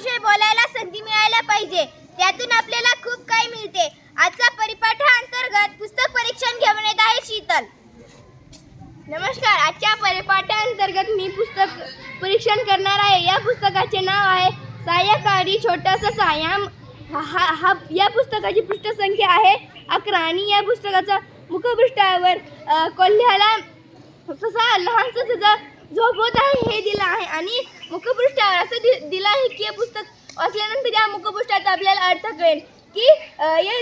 विषय बोलायला संधी मिळायला पाहिजे. त्यातून आपल्याला खूप काही मिळते. आजचा परिपाठांतर्गत पुस्तक परीक्षण घेऊन येत आहे शीतल. नमस्कार. आजच्या परिपाठांतर्गत मी पुस्तक परीक्षण करणार आहे. या पुस्तकाचे नाव आहे सहाय्यकारी छोटासा सायाम. हा हा- या पुस्तकाची पृष्ठसंख्या आहे अकरा आणि या पुस्तकाचा मुखपृष्ठावर कोल्ह्याला ससा लहानसा ससा झोपवत आहे हे दिलं आहे. आणि मुखपृष्ठावर असं दि दिलं आहे की हे पुस्तक वाचल्यानंतर या मुखपृष्ठाचा आपल्याला अर्थ कळेल की हे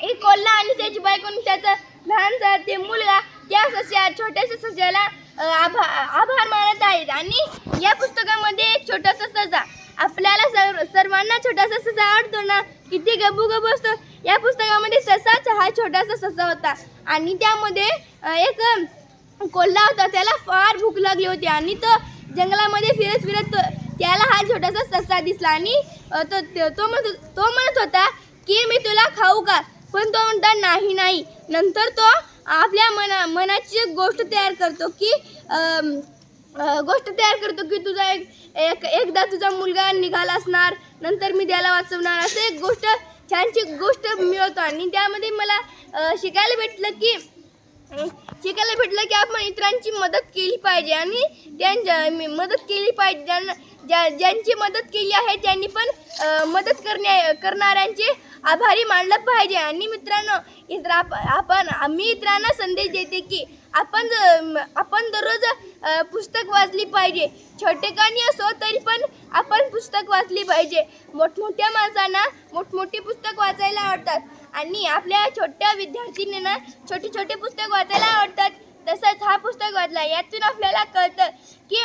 एक कोल्हा आणि त्याची बायको त्याचा लहानसा ते मुलगा त्या सस्या छोट्याशा सस्याला आभा आभार मानत आहेत. आणि या पुस्तकामध्ये एक छोटासा ससा आपल्याला सर्व सर्वांना छोटासा ससा आवडतो ना? किती गबू गबू असतो. या पुस्तकामध्ये ससाच हा छोटासा ससा होता. आणि त्यामध्ये एक कोल्हा होता त्याला फार भूक लागली होती आणि तो जंगलामध्ये फिरत फिरत तो- त्याला हा छोटासा ससा दिसला आणि तो तो म्हणत तो म्हणत होता की मी तुला खाऊ का? पण तो म्हणता नाही नाही. नंतर तो आपल्या मना मनाची एक गोष्ट तयार करतो की गोष्ट तयार करतो की तुझा एक एक एकदा तुझा मुलगा निघाला असणार नंतर मी त्याला वाचवणार असं एक गोष्ट छानशी गोष्ट मिळवतो. आणि त्यामध्ये मला शिकायला भेटलं की शिकायला भेटलं की आपण इतरांची मदत केली पाहिजे आणि त्यांच्या मदत केली पाहिजे. ज्यांना ज्या ज्यांची मदत केली आहे त्यांनी पण मदत करण्या करणाऱ्यांचे आभारी मानलं पाहिजे. आणि मित्रांनो इतर आप- आपण मी इतरांना संदेश देते की आपण आपण दररोज पुस्तक वाचली पाहिजे. छोटे काणी असो तरी पण आपण पुस्तक वाचली पाहिजे. मोठमोठ्या माणसांना मोठमोठी पुस्तक वाचायला आवडतात. आणि आपल्या छोट्या विद्यार्थ्यांना छोटे छोटे पुस्तक वाचायला आवडतात. तसंच हा पुस्तक वाचला यातून आपल्याला कळतं की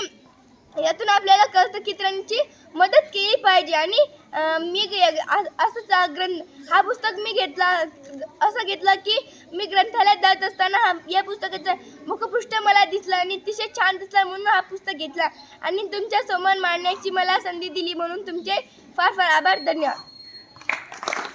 यातून आपल्याला कळतं की मदत केली पाहिजे. आणि मी असंच ग्रंथ हा पुस्तक मी घेतला असं घेतलं की मी ग्रंथालयात जात असताना हा या पुस्तकाचं मुखपृष्ठ मला दिसलं आणि अतिशय छान दिसला म्हणून हा पुस्तक घेतला. आणि तुमच्यासमोर मांडण्याची मला संधी दिली म्हणून तुमचे फार फार आभार धन्यवाद.